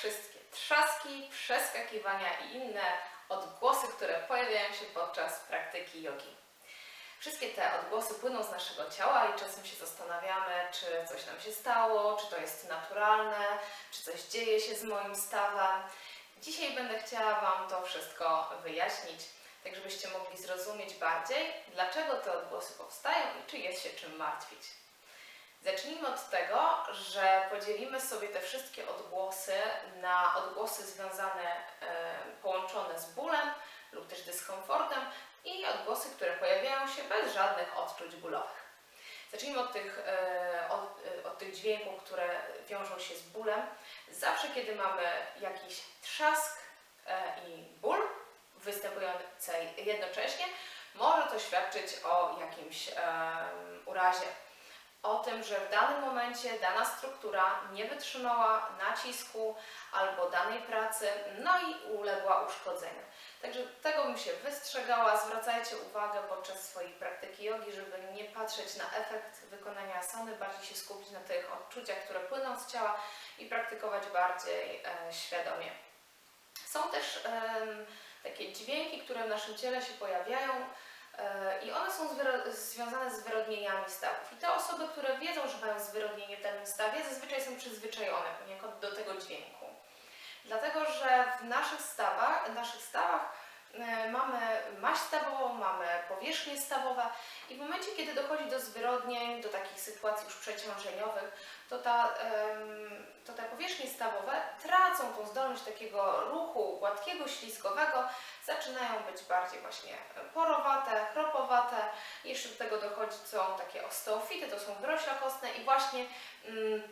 wszystkie trzaski, przeskakiwania i inne odgłosy, które pojawiają się podczas praktyki jogi. Wszystkie te odgłosy płyną z naszego ciała i czasem się zastanawiamy, czy coś nam się stało, czy to jest naturalne, czy coś dzieje się z moim stawem. Dzisiaj będę chciała Wam to wszystko wyjaśnić, tak żebyście mogli zrozumieć bardziej, dlaczego te odgłosy powstają i czy jest się czym martwić. Zacznijmy od tego, że podzielimy sobie te wszystkie odgłosy na odgłosy związane, e, połączone z bólem lub też dyskomfortem i odgłosy, które pojawiają się bez żadnych odczuć bólowych. Zacznijmy od tych, e, od, e, od tych dźwięków, które wiążą się z bólem. Zawsze, kiedy mamy jakiś trzask i ból występujący jednocześnie, może to świadczyć o jakimś urazie o tym, że w danym momencie dana struktura nie wytrzymała nacisku albo danej pracy, no i uległa uszkodzeniu. Także tego bym się wystrzegała. Zwracajcie uwagę podczas swojej praktyki jogi, żeby nie patrzeć na efekt wykonania asany, bardziej się skupić na tych odczuciach, które płyną z ciała i praktykować bardziej e, świadomie. Są też em, takie dźwięki, które w naszym ciele się pojawiają, E, I one są związane z wyrodnieniami stawów. I te osoby, które wiedzą, że mają zwyrodnienie w danym stawie, zazwyczaj są przyzwyczajone do tego dźwięku. Dlatego, że w naszych stawach, naszych stawach e, mamy maść stawową, mamy powierzchnie stawowe i w momencie, kiedy dochodzi do zwyrodnień, do takich sytuacji już przeciążeniowych, to, ta, to te powierzchnie stawowe tracą tą zdolność takiego ruchu gładkiego, ślizgowego, zaczynają być bardziej właśnie porowate, chropowate. Jeszcze do tego dochodzi są takie osteofity, to są wrośla kostne i właśnie mm,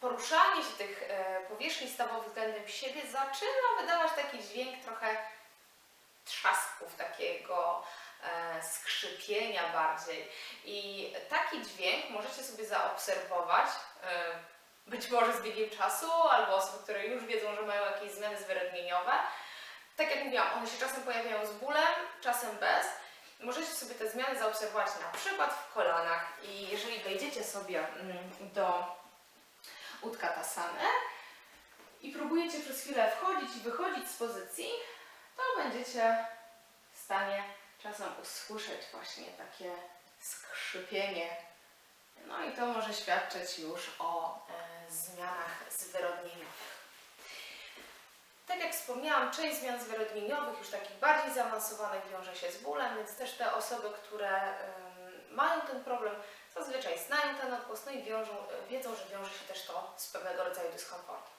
poruszanie się tych e, powierzchni stawowych względem siebie zaczyna wydawać taki dźwięk trochę takiego e, skrzypienia bardziej. I taki dźwięk możecie sobie zaobserwować, e, być może z biegiem czasu, albo osoby, które już wiedzą, że mają jakieś zmiany zwyrodnieniowe. Tak jak mówiłam, one się czasem pojawiają z bólem, czasem bez. Możecie sobie te zmiany zaobserwować na przykład w kolanach i jeżeli wejdziecie sobie mm, do Utkatasany i próbujecie przez chwilę wchodzić i wychodzić z pozycji, to będziecie stanie czasem usłyszeć właśnie takie skrzypienie. No i to może świadczyć już o e, zmianach zwyrodnieniowych. Tak jak wspomniałam, część zmian zwyrodnieniowych, już takich bardziej zaawansowanych, wiąże się z bólem, więc też te osoby, które mają ten problem, zazwyczaj znają ten odgłos, no i wiążą, wiedzą, że wiąże się też to z pewnego rodzaju dyskomfortem.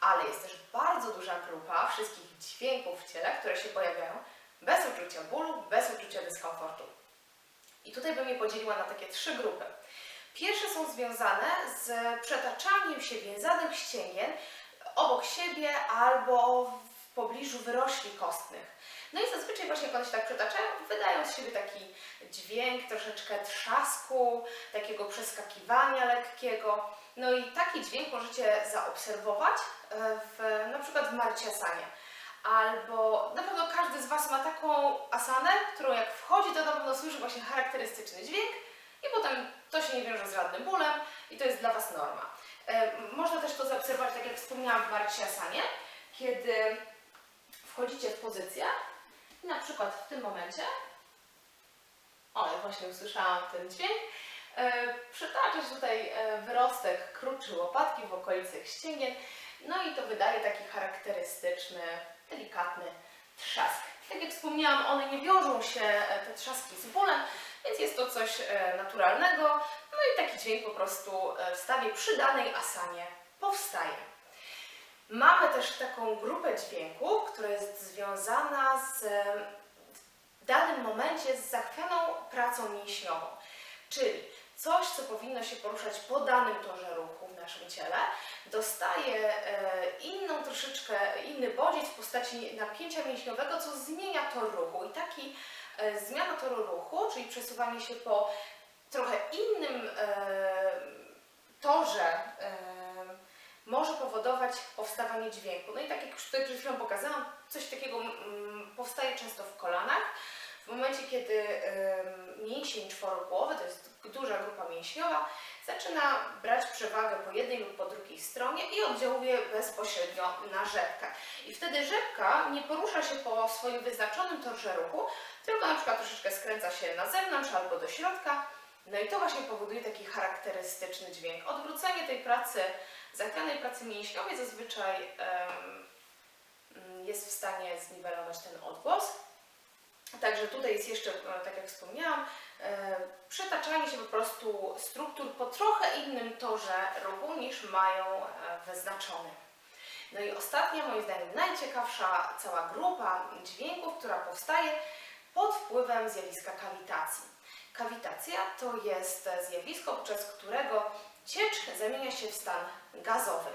Ale jest też bardzo duża grupa wszystkich dźwięków w ciele, które się pojawiają bez uczucia bólu, bez uczucia dyskomfortu. I tutaj bym je podzieliła na takie trzy grupy. Pierwsze są związane z przetaczaniem się wiązanych ścięgien obok siebie albo w pobliżu wyrośli kostnych. No i zazwyczaj właśnie jak one się tak przetaczają, wydają z siebie taki dźwięk, troszeczkę trzasku, takiego przeskakiwania lekkiego. No i taki dźwięk możecie zaobserwować e, w, na przykład w marciasanie. Albo na pewno każdy z Was ma taką asanę, którą jak wchodzi, to na pewno słyszy właśnie charakterystyczny dźwięk i potem to się nie wiąże z żadnym bólem i to jest dla Was norma. E, Można też to zaobserwować, tak jak wspomniałam w Marciasanie, kiedy wchodzicie w pozycję i na przykład w tym momencie, o, ja właśnie usłyszałam ten dźwięk, e, przytacza się tutaj e, wyrostek kruczy łopatki w okolicach ścięgien, no i to wydaje taki charakterystyczny, delikatny trzask. Tak jak wspomniałam, one nie wiążą się, e, te trzaski z bólem, więc jest to coś e, naturalnego, no i taki dźwięk po prostu e, w stawie przy danej asanie powstaje. Mamy też taką grupę dźwięków, która jest związana z w danym momencie z zachwianą pracą mięśniową, czyli coś, co powinno się poruszać po danym torze ruchu w naszym ciele, dostaje e, inną troszeczkę, inny bodziec w postaci napięcia mięśniowego, co zmienia tor ruchu. I taki e, zmiana toru ruchu, czyli przesuwanie się po trochę innym e, torze, może powodować powstawanie dźwięku. No i tak jak już tutaj przed chwilą pokazałam, coś takiego mm, powstaje często w kolanach. W momencie, kiedy mięsień czworogłowy, to jest duża grupa mięśniowa, zaczyna brać przewagę po jednej lub po drugiej stronie i oddziałuje bezpośrednio na rzepkę. I wtedy rzepka nie porusza się po swoim wyznaczonym torze ruchu, tylko na przykład troszeczkę skręca się na zewnątrz albo do środka. No i to właśnie powoduje taki charakterystyczny dźwięk. Odwrócenie tej pracy, zachwianej pracy mięśniowej zazwyczaj em, jest w stanie zniwelować ten odgłos. Także tutaj jest jeszcze, e, tak jak wspomniałam, e, przetaczanie się po prostu struktur po trochę innym torze ruchu niż mają e, wyznaczony. No i ostatnia, moim zdaniem najciekawsza cała grupa dźwięków, która powstaje pod wpływem zjawiska kawitacji. Kawitacja to jest zjawisko, podczas którego ciecz zamienia się w stan gazowy.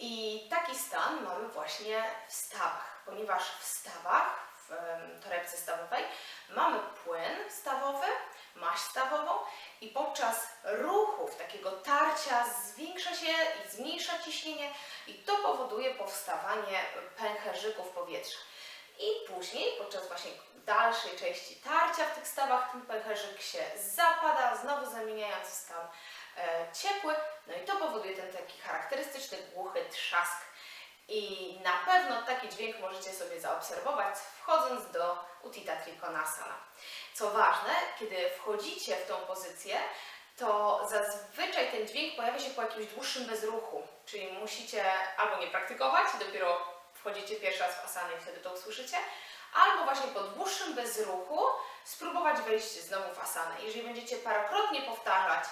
I taki stan mamy właśnie w stawach, ponieważ w stawach, w torebce stawowej, mamy płyn stawowy, maść stawową i podczas ruchów, takiego tarcia zwiększa się i zmniejsza ciśnienie i to powoduje powstawanie pęcherzyków powietrza. I później, podczas właśnie dalszej części tarcia w tych stawach, ten pęcherzyk się zapada, znowu zamieniając w stan e, ciepły, no i to powoduje ten taki charakterystyczny, głuchy trzask. I na pewno taki dźwięk możecie sobie zaobserwować, wchodząc do Utita Trikonasana. Co ważne, kiedy wchodzicie w tą pozycję, to zazwyczaj ten dźwięk pojawia się po jakimś dłuższym bezruchu, czyli musicie albo nie praktykować, dopiero wchodzicie pierwszy raz w asanę i wtedy to usłyszycie, albo właśnie po dłuższym bezruchu spróbować wejść znowu w asanę. Jeżeli będziecie parokrotnie powtarzać,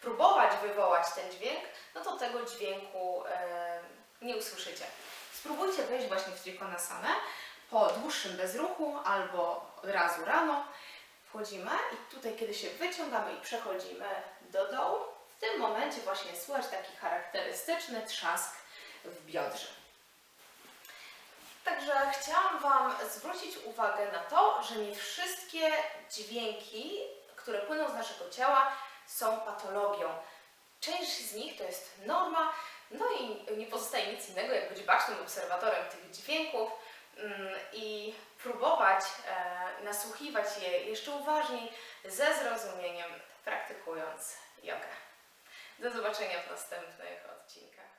próbować wywołać ten dźwięk, no to tego dźwięku e, nie usłyszycie. Spróbujcie wejść właśnie w Trikonasanę po dłuższym bezruchu albo od razu rano. Wchodzimy i tutaj, kiedy się wyciągamy i przechodzimy do dołu, w tym momencie właśnie słychać taki charakterystyczny trzask w biodrze. Także chciałam Wam zwrócić uwagę na to, że nie wszystkie dźwięki, które płyną z naszego ciała, są patologią. Część z nich to jest norma, no i nie pozostaje nic innego, jak być bacznym obserwatorem tych dźwięków mm, i próbować e, nasłuchiwać je jeszcze uważniej, ze zrozumieniem, praktykując jogę. Do zobaczenia w następnych odcinkach.